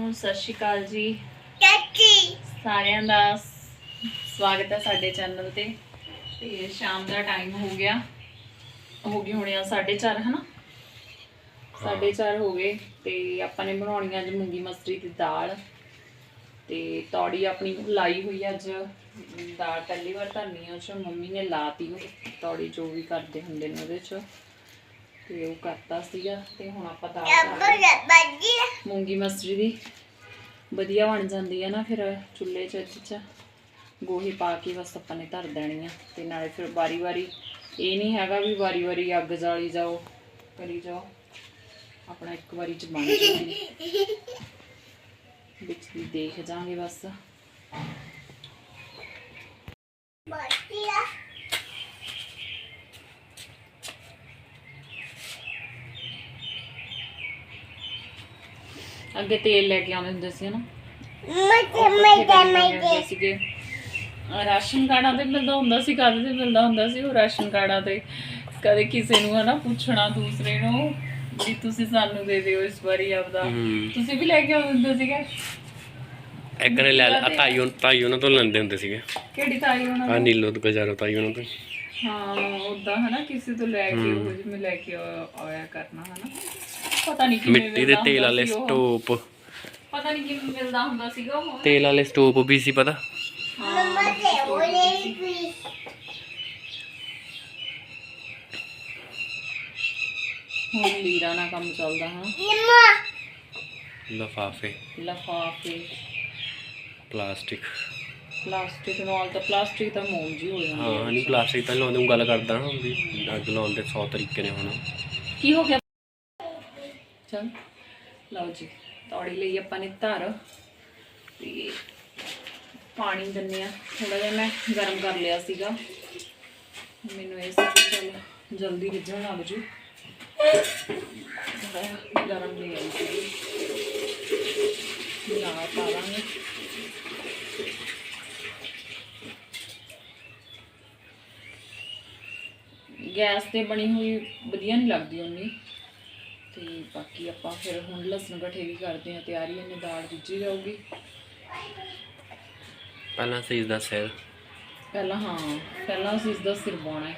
ਨੂੰ ਸਤਿ ਸ਼੍ਰੀ ਅਕਾਲ ਜੀ। ਚਾਚੀ। ਸਾਰਿਆਂ ਦਾ ਸਵਾਗਤ ਹੈ ਸਾਡੇ ਚੈਨਲ ਤੇ। ਤੇ ਸ਼ਾਮ ਦਾ ਟਾਈਮ ਹੋ ਗਿਆ। ਹੋ ਗਏ ਹੋਣੇ ਆ 4:30 ਹਨਾ? 4:30 ਹੋ ਗਏ। ਤੇ ਆਪਾਂ ਨੇ ਬਣਾਉਣੀ ਅੱਜ ਮੂੰਗੀ ਮਸਰੀ ਦੀ ਦਾਲ। ਤੇ ਤੌੜੀ ਆਪਣੀ ਲਾਈ ਹੋਈ ਆ ਅੱਜ। ਦਾਲ ਪਹਿਲੀ ਵਾਰ ਧਰਨੀ ਆ ਉਹ 'ਚ। ਮੰਮੀ ਨੇ ਲਾਤੀ ਉਹ ਤੌੜੀ ਜੋ ਵੀ ਕਰਦੇ ਹੁੰਦੇ ਨੇ ਉਹਦੇ ਚ। ਤੇ ਉਹ ਕਰਤਾ ਸੀਗਾ ਤੇ ਹੁਣ ਆਪਾਂ ਦਾਲ ਮੂੰਗੀ ਮਸਰੀ ਦੀ। ਵਧੀਆ ਬਣ ਜਾਂਦੀ ਹੈ ਨਾ ਫਿਰ ਚੁੱਲ੍ਹੇ 'ਚ ਇਹਦੇ 'ਚ। ਗੋਹੇ ਪਾ ਕੇ ਬਸ ਆਪਾਂ ਨੇ ਧਰ ਦੇਣੀ ਆ ਤੇ ਨਾਲੇ ਫਿਰ ਵਾਰੀ-ਵਾਰੀ ਇਹ ਨਹੀਂ ਹੈਗਾ ਵੀ ਵਾਰੀ-ਵਾਰੀ ਅੱਗ ਜਾਲੀ ਜਾਓ ਕਰੀ ਜਾਓ। ਆਪਣਾ ਇੱਕ ਵਾਰੀ 'ਚ ਬਣ ਜਾਂਦੀ ਵਿੱਚ ਦੀ ਦੇਖ ਜਾਾਂਗੇ ਬਸ। ਅੱਗੇ ਤੇਲ ਲੈ ਕੇ ਆਉਂਦੇ ਹੁੰਦੇ ਸੀ ਨਾ ਮਤੇ ਮਤੇ ਮਤੇ ਸੀਗੇ। ਰਾਸ਼ਨ ਕਾਰਡਾਂ ਤੇ ਮਿਲਦਾ ਹੁੰਦਾ ਸੀ ਕਦੇ ਤੇ ਮਿਲਦਾ ਹੁੰਦਾ ਸੀ ਉਹ ਰਾਸ਼ਨ ਕਾਰਡਾਂ ਤੇ। ਕਦੇ ਕਿਸੇ ਨੂੰ ਹਨਾ ਪੁੱਛਣਾ ਦੂਸਰੇ ਨੂੰ ਵੀ ਤੁਸੀਂ ਸਾਨੂੰ ਦੇ ਦਿਓ ਇਸ ਵਾਰੀ ਆਪਦਾ। ਤੁਸੀਂ ਵੀ ਲੈ ਕੇ ਆਉਂਦੇ ਹੁੰਦੇ ਸੀਗੇ? ਇੱਕ ਨੇ ਲੈ ਲਿਆ ਤਾਈ ਉਹ ਤਾਈ ਉਹਨਾਂ ਤੋਂ ਲੈਂਦੇ ਹੁੰਦੇ ਸੀਗੇ। ਕਿਹੜੀ ਤਾਈ ਉਹਨਾਂ ਆ ਨੀਲੋ ਤੋਂ ਗੁਜ਼ਾਰੋ ਤਾਈ ਉਹਨਾਂ ਤੋਂ। ਹਾਂ ਉਦਾਂ ਹਨਾ ਕਿਸੇ ਤੋਂ ਲੈ ਕੇ ਉਹ ਜਿਵੇਂ ਲੈ ਕੇ ਆਇਆ ਕਰਨਾ ਹਨਾ? ਪਤਾ ਨਹੀਂ ਕਿਵੇਂ ਮਿੱਟੀ ਦੇ ਮਿਲਦਾ ਤੇਲ ਹੁੰਦਾ ਵਾਲੇ ਸੀ ਉਹ। ਸਟੋਪ। ਪਤਾ ਨਹੀਂ ਕਿਵੇਂ ਮਿਲਦਾ ਹੁੰਦਾ ਸੀਗਾ ਉਹ ਤੇਲ ਵਾਲੇ ਸਟੋਪ ਵੀ ਸੀ ਪਤਾ? ਉਹਨੇ ਵੀ ਹੁਣ ਲੀਰਾ ਨਾਲ ਕੰਮ ਚੱਲਦਾ ਹਾਂ। ਨਿੰਮਾ ਲਫਾਫੇ। ਲਫਾਫੇ। ਪਲਾਸਟਿਕ। ਪਲਾਸਟਿਕ ਨਾਲ ਤਾਂ ਪਲਾਸਟਿਕ ਤਾਂ ਮੋਮ ਜੀ ਹੋ ਜਾਂਦੀ ਹਾਂ ਨਹੀਂ ਪਲਾਸਟਿਕ ਤਾਂ ਲਾਉਂਦੇ ਨੂੰ ਗੱਲ ਕਰਦਾ ਹਾਂ ਵੀ ਅੱਗ ਲਾਉਣ ਦੇ 100 ਤਰੀਕੇ ਨੇ ਹੁਣ। ਕੀ ਹੋ ਗਿਆ? ਚਲ, ਲਓ ਜੀ, ਤੌੜੀ ਲਈ ਆਪਾਂ ਨੇ ਧਰ। ਤੇ ਪਾਣੀ ਦਿੰਨੇ ਆ ਥੋੜਾ ਜਿਹਾ ਮੈਂ ਗਰਮ ਕਰ ਲਿਆ ਸੀਗਾ। ਮੈਨੂੰ ਇਹ ਸੀ ਕਿ ਜਲਦੀ ਰਿੱਝਣ ਲੱਗ ਜੂ। ਥੋੜਾ ਜਿਹਾ ਗਰਮ ਲੈ ਆਈ ਸੀ। ਨਾ ਪਾ ਗੈਸ ਤੇ ਬਣੀ ਹੋਈ ਵਧੀਆ ਨਹੀਂ ਲੱਗਦੀ ਉਨੀ। ਤੇ ਬਾਕੀ ਆਪਾਂ ਫਿਰ ਹੁਣ ਲਸਣ ਇਕੱਠੇ ਵੀ ਕਰਦੇ ਆ ਤਿਆਰੀ ਇਹਨੇ ਦਾਲ ਰਿੱਝੀ ਜਾਊਗੀ। ਪਹਿਲਾਂ ਸੀ ਦਾ ਸਿਰ। ਪਹਿਲਾਂ ਹਾਂ ਪਹਿਲਾਂ ਅਸੀਂ ਇਸ ਦਾ ਸਿਰ ਪਾਉਣਾ ਹੈ।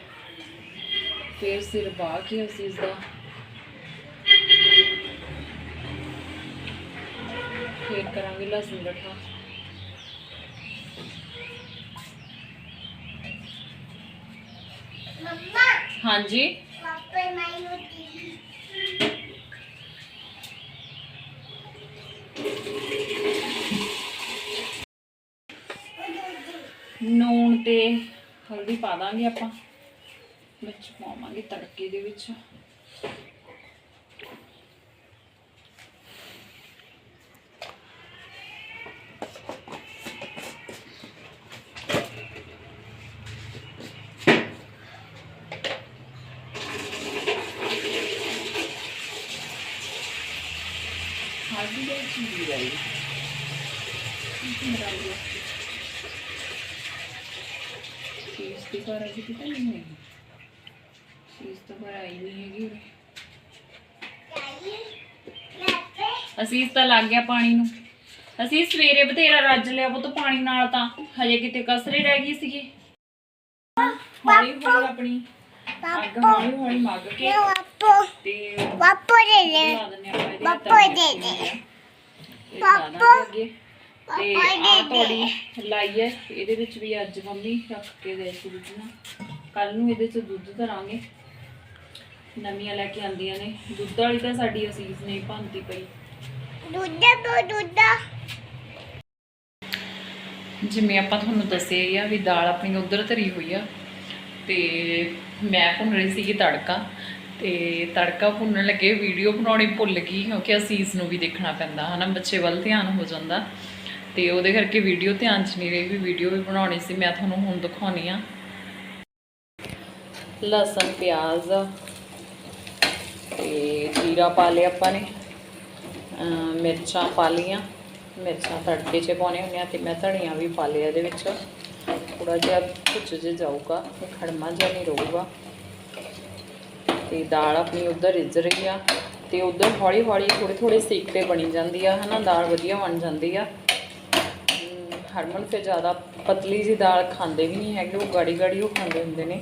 ਫਿਰ ਸਿਰ ਪਾ ਕੇ ਅਸੀਂ ਇਸ ਦਾ। ਫਿਰ ਕਰਾਂਗੇ ਲਸਣ ਮੰਮਾ! ਹਾਂਜੀ? ਨੂਣ ਤੇ ਹਲਦੀ ਪਾ ਦਾਂਗੇ ਆਪਾਂ। ਵਿੱਚ ਪਾਵਾਂਗੇ ਤੜਕੇ ਦੇ ਵਿੱਚ। ਹਲਦੀ ਦੇ ਵਿੱਚ ਵੀ ਰਹੀ ਮੇਰਾ ਲਿਆ ਦੀ ਘਰ ਅਜੀ ਕਿਤੇ ਨਹੀਂ ਹੈਗੀ ਚੀਜ਼ ਤਾਂ ਘਰ ਆਈ ਨਹੀਂ ਹੈਗੀ। ਅਸੀਂ ਤਾਂ ਲੱਗ ਗਿਆ ਪਾਣੀ ਨੂੰ ਅਸੀਂ ਸਵੇਰੇ ਬਥੇਰਾ ਰੱਜ ਲਿਆ ਉਹ ਤੋਂ ਪਾਣੀ ਨਾਲ ਤਾਂ ਹਜੇ ਕਿਤੇ ਕਸਰੇ ਰਹਿ ਗਈ ਸੀਗੀ ਹੌਲੀ ਹੌਲੀ ਆਪਣੀ ਅੱਗ ਹੌਲੀ ਹੌਲੀ ਮੱਗ ਕੇ ਪਾਪੋ ਤੇ ਪਾਪੋ ਦੇ ਦੇ ਤੜਕੇ ਦੇ ਦੇ। ਅੱਗੇ ਤੇ ਪਾਪਾ ਆ ਦੇ ਦੇ। ਤੁਹਾਡੀ ਲਾਈ ਹੈ ਇਹਦੇ ਵਿੱਚ ਵੀ ਅੱਜ ਮੰਮੀ ਰੱਖ ਕੇ ਗਏ ਸੀ ਵਿੱਚ ਨਾ। ਕੱਲ ਨੂੰ ਇਹਦੇ ਚ ਦੁੱਧ ਧਰਾਂਗੇ। ਨਵੀਆਂ ਲੈ ਕੇ ਆਂਦੀਆਂ ਨੇ। ਦੁੱਧ ਵਾਲੀ ਤਾਂ ਸਾਡੀ ਅਸੀਸ ਨੇ ਭੰਤੀ ਪਈ। ਦੁੱਧਾ ਬੋ ਦੁੱਧਾ ਜਿਵੇਂ ਆਪਾਂ ਤੁਹਾਨੂੰ ਦੱਸਿਆ ਹੀ ਆ ਵੀ ਦਾਲ ਆਪਣੀ ਉਧਰ ਧਰੀ ਹੋਈ ਆ ਤੇ ਮੈਂ ਭੁੰਨ ਰਹੀ ਸੀਗੀ ਤੜਕਾ ਤੇ ਤੜਕਾ ਭੁੰਨਣ ਲੱਗੇ ਵੀਡੀਓ ਬਣਾਉਣੀ ਭੁੱਲ ਗਈ ਕਿਉਂਕਿ ਅਸੀਸ ਨੂੰ ਵੀ ਦੇਖਣਾ ਪੈਂਦਾ ਹਨਾ ਬੱਚੇ ਵੱਲ ਧਿਆਨ ਹੋ ਜਾਂਦਾ। ਤੇ ਉਹਦੇ ਕਰਕੇ ਵੀਡੀਓ ਧਿਆਨ 'ਚ ਨਹੀਂ ਰਹੀ ਵੀ ਵੀਡੀਓ ਵੀ ਬਣਾਉਣੀ ਸੀ, ਮੈਂ ਤੁਹਾਨੂੰ ਹੁਣ ਦਿਖਾਉਣੀ ਆ। ਲਸਣ, ਪਿਆਜ਼ ਤੇ ਜੀਰਾ ਪਾ ਲਿਆ ਆਪਾਂ ਨੇ। ਮਿਰਚਾਂ ਪਾ ਲਈਆਂ। ਮਿਰਚਾਂ ਤੜਕੇ 'ਚ ਪਾਉਣੇ ਹੁੰਦੇ ਆ ਤੇ ਮੈਂ ਧਨੀਆ ਵੀ ਪਾ ਲਿਆ ਇਹਦੇ ਵਿੱਚ। ਥੋੜਾ ਜਿਹਾ ਭੁੱਜ ਜੇ ਜਾਊਗਾ ਇਹ ਖੜਮਾ ਜਿਹਾ ਨਹੀਂ ਰਹੂਗਾ। ਤੇ ਦਾਲ ਆਪਣੀ ਉਧਰ ਰਿੱਝ ਰਹੀ ਆ ਤੇ ਉਧਰ ਹੌਲੀ ਹੌਲੀ ਥੋੜੇ ਥੋੜੇ ਸੇਕ ਤੇ ਬਣੀ ਜਾਂਦੀ ਆ, ਹਨਾ? ਦਾਲ ਵਧੀਆ ਬਣ ਜਾਂਦੀ ਆ। ਹਰਮਨ ਫਿਰ ਜ਼ਿਆਦਾ ਪਤਲੀ ਜੀ ਦਾਲ ਖਾਂਦੇ ਵੀ ਨਹੀਂ ਹੈਗੇ, ਉਹ ਗਾੜੀ ਗਾੜੀ ਉਹ ਖਾਂਦੇ ਹੁੰਦੇ ਨੇ।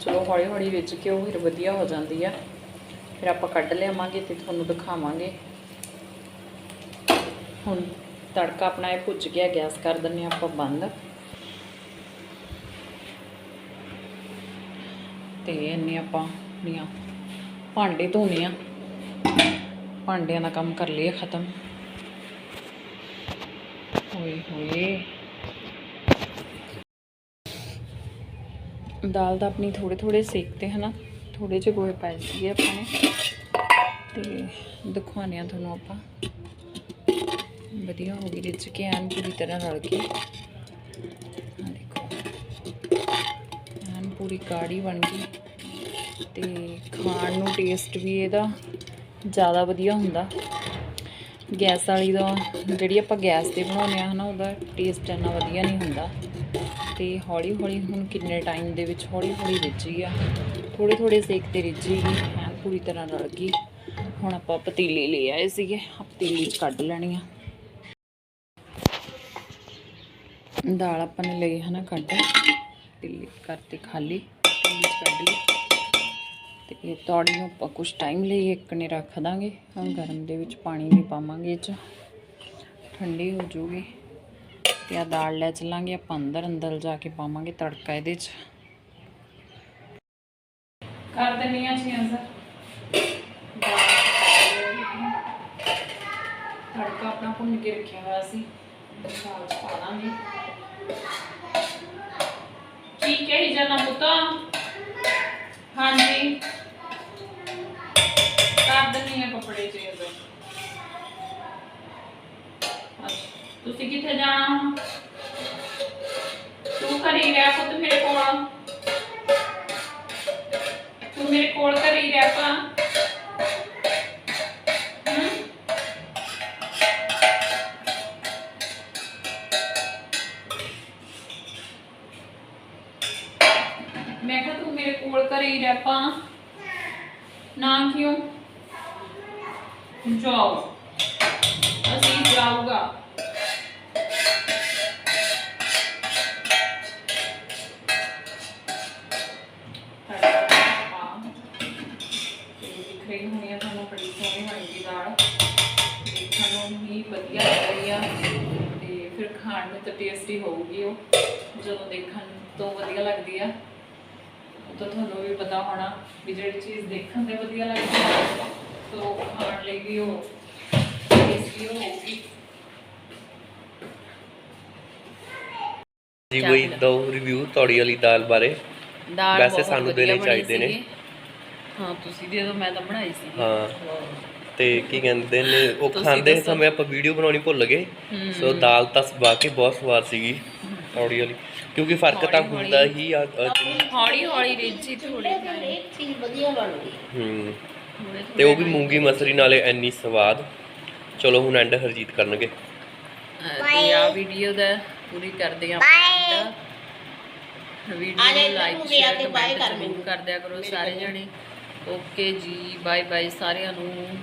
ਚਲੋ ਹੌਲੀ ਹੌਲੀ ਵਿੱਚ ਕੇ ਉਹ ਫਿਰ ਵਧੀਆ ਹੋ ਜਾਂਦੀ ਆ। ਫਿਰ ਆਪਾਂ ਕੱਢ ਲਿਆਵਾਂਗੇ ਤੇ ਤੁਹਾਨੂੰ ਦਿਖਾਵਾਂਗੇ। ਹੁਣ ਤੜਕਾ ਆਪਣਾ ਇਹ ਭੁੱਜ ਗਿਆ, ਗੈਸ ਕਰ ਦਿੰਨੇ ਹਾਂ ਆਪਾਂ ਬੰਦ। ਤੇ ਇੰਨੇ ਆਪਾਂ ਨੀਆਂ ਭਾਂਡੇ ਧੋਣੇ ਆ। ਭਾਂਡਿਆਂ ਦਾ ਕੰਮ ਕਰ ਲਈਏ ਖਤਮ। ਹੋਏ ਹੋਏ ਦਾਲ ਦਾ ਆਪਣੀ ਥੋੜੇ ਥੋੜੇ ਸੇਕਤੇ ਹਨਾ? ਥੋੜੇ ਜਿਹੇ ਗੋਹੇ ਪਾਏ ਸੀਗੇ ਆਪਾਂ ਨੇ ਤੇ ਦਿਖਾਉਂਦੇ ਆ ਤੁਹਾਨੂੰ ਆਪਾਂ। ਵਧੀਆ ਹੋ ਗਈ ਰਿੱਝ ਕੇ, ਐਨ ਪੂਰੀ ਤਰ੍ਹਾਂ ਰਲ ਕੇ ਆਹ ਦੇਖੋ। ਐਨ ਪੂਰੀ ਕਾੜੀ ਬਣ ਗਈ। ਤੇ ਖਾਣ ਨੂੰ ਟੇਸਟ ਵੀ ਇਹਦਾ ਜ਼ਿਆਦਾ ਵਧੀਆ ਹੁੰਦਾ। ਗੈਸ ਵਾਲੀ ਦਾ, ਜਿਹੜੀ ਆਪਾਂ ਗੈਸ ਤੇ ਬਣਾਉਂਦੇ ਆ ਹਨਾ, ਉਹਦਾ ਟੇਸਟ ਇੰਨਾ ਵਧੀਆ ਨਹੀਂ ਹੁੰਦਾ। ਤੇ ਹੌਲੀ ਹੌਲੀ ਹੁਣ ਕਿੰਨੇ ਟਾਈਮ ਦੇ ਵਿੱਚ ਹੌਲੀ ਹੌਲੀ ਰਿੱਝੀ ਆ। ਥੋੜੇ ਥੋੜੇ ਸੇਕ ਤੇ ਰਿੱਝੀ ਗਈ, ਐਨ ਪੂਰੀ ਤਰ੍ਹਾਂ ਰਲ ਗਈ। ਹੁਣ ਆਪਾਂ ਪਤੀਲੇ ਲੈ ਆਏ ਸੀਗੇ ਪਤੀਲੀ 'ਚ ਕੱਢ ਲੈਣੀ ਆ। ਦਾਲ ਆਪਾਂ ਨੇ ਲਈ ਹਨਾ ਕੱਢ, ਪਤੀਲੀ ਕਰਤੇ ਖਾਲੀ, ਪਤੀਲੇ 'ਚ ਕੱਢ ਲਈ। ਤੇ ਇਹ ਤੌੜੀ ਨੂੰ ਆਪਾਂ ਕੁਝ ਟਾਈਮ ਲਈ ਇੱਕ ਨੇ ਰੱਖ ਦਾਂਗੇ। ਹੁਣ ਗਰਮ ਦੇ ਵਿੱਚ ਪਾਣੀ ਵੀ ਪਾਵਾਂਗੇ ਇਹ 'ਚ। ਠੰਡੀ ਹੋ ਜੂਗੀ। ਤੇ ਆ ਦਾਲ ਲੈ ਚੱਲਾਂਗੇ, ਆਪਾਂ ਅੰਦਰ ਅੰਦਰ ਜਾ ਕੇ ਪਾਵਾਂਗੇ ਤੜਕਾ ਇਹਦੇ 'ਚ। ਕਰ ਦਿੰਨੀ ਆ ਜੀ ਅੰਦਰ ਤੜਕਾ ਆਪਣਾ ਭੁੰਨ ਕੇ ਰੱਖਿਆ ਹੋਇਆ ਸੀ। ਦਾਲ 'ਚ ਪਾ ਦਾਂਗੇ। ਠੀਕ ਹੈ ਜਨਾ ਪੁੱਤਾ। ਹਾਂਜੀ। ਕਰ ਦਿੰਨੀ ਆ ਕੱਪੜੇ ਚ ਤੁਸੀਂ ਕਿੱਥੇ ਜਾਣਾ ਹੁਣ? ਤੂੰ ਘਰੇ ਰਹਿ ਪੁੱਤ ਮੇਰੇ ਕੋਲ। ਤੂੰ ਮੇਰੇ ਕੋਲ ਘਰੇ ਰਹਿ ਪਾ। ਤੂੰ ਮੇਰੇ ਕੋਲ ਘਰੇ ਹੀ ਰਹਿ ਪਾ। ਨਾ ਕਿਉਂ? ਜਾਓ। ਅਸੀਂ ਜਾਊਗਾ। ਰਹੀ ਹੋਣੀ ਆ ਤੁਹਾਨੂੰ ਬੜੀ ਸੋਹਣੀ ਬਣੀ ਦੀ ਦਾਲ ਦੇਖਣ ਨੂੰ ਹੀ ਵਧੀਆ ਲੱਗਦੀ ਆ ਤੇ ਫਿਰ ਖਾਣ ਨੂੰ ਤਾਂ ਟੇਸਟੀ ਹੋਊਗੀ ਉਹ। ਜਦੋਂ ਦੇਖਣ ਤੋਂ ਵਧੀਆ ਲੱਗਦੀ ਆ। ਤਾਂ ਤੁਹਾਨੂੰ ਵੀ ਪਤਾ ਹੋਣਾ ਵੀ ਜਿਹੜੀ ਚੀਜ਼ ਦੇਖਣ ਤੇ ਵਧੀਆ ਲੱਗਦੀ ਆ ਤਾਂ ਖਾਣ ਲਈ ਵੀ ਉਹ ਟੇਸਟੀ ਹੋਊਗੀ। ਜੀ ਕੋਈ ਦੋ ਰਿਵਿਊ ਤੌੜੀ ਵਾਲੀ ਦਾਲ ਬਾਰੇ। ਦਾਲ ਵੈਸੇ ਬਹੁਤ ਸਾਨੂੰ ਵਧੀਆ ਦੇਣੇ ਬਣੀ ਚਾਹੀਦੇ ਨੇ। ਸੀਗੀ। ਹਾਂ ਤੁਸੀਂ ਦੇ ਦਿਓ ਮੈਂ ਤਾਂ ਬਣਾਈ ਸੀ। ਹਾਂ। ਤੇ ਕੀ ਕਹਿੰਦੇ ਨੇ ਉਹ ਤੁਸੀਂ ਖਾਂਦੇ ਦੱਸੋ। ਸਮੇਂ ਆਪਾਂ ਵੀਡੀਓ ਬਣਾਉਣੀ ਭੁੱਲ ਗਏ। ਸੋ ਦਾਲ ਤਾਂ ਸਵਾ ਕੇ ਬਹੁਤ ਸਵਾਦ ਸੀਗੀ। ਤੌੜੀ ਵਾਲੀ। ਕਿਉਂਕਿ ਫ਼ਰਕ ਤਾਂ ਹੌਲੀ ਹੁੰਦਾ ਹੀ ਆ ਆ- ਹੌਲੀ ਹੌਲੀ ਰਿੱਝੀ ਥੋੜੀ ਚੀਜ਼ ਵਧੀਆ ਬਣ ਗਈ। ਹੂੰ। ਤੇ ਉਹ ਵੀ ਮੂੰਗੀ ਮਸਰੀ ਨਾਲੇ ਇੰਨੀ ਸਵਾਦ। ਚਲੋ ਹੁਣ ਐਂਡ ਹਰਜੀਤ ਕਰਨਗੇ। ਤੇ ਆ ਵੀਡੀਓ ਦਾ ਪੂਰੀ ਕਰਦੇ ਆ. ਵੀਡੀਓ ਨੂੰ ਲਾਈਕ ਸ਼ੇਅਰ ਕਮੈਂਟ ਜ਼ਰੂਰ ਕਰ ਦਿਆ ਕਰੋ ਸਾਰੇ ਜਣੇ। ਓਕੇ ਜੀ ਬਾਏ ਬਾਏ ਸਾਰਿਆਂ ਨੂੰ।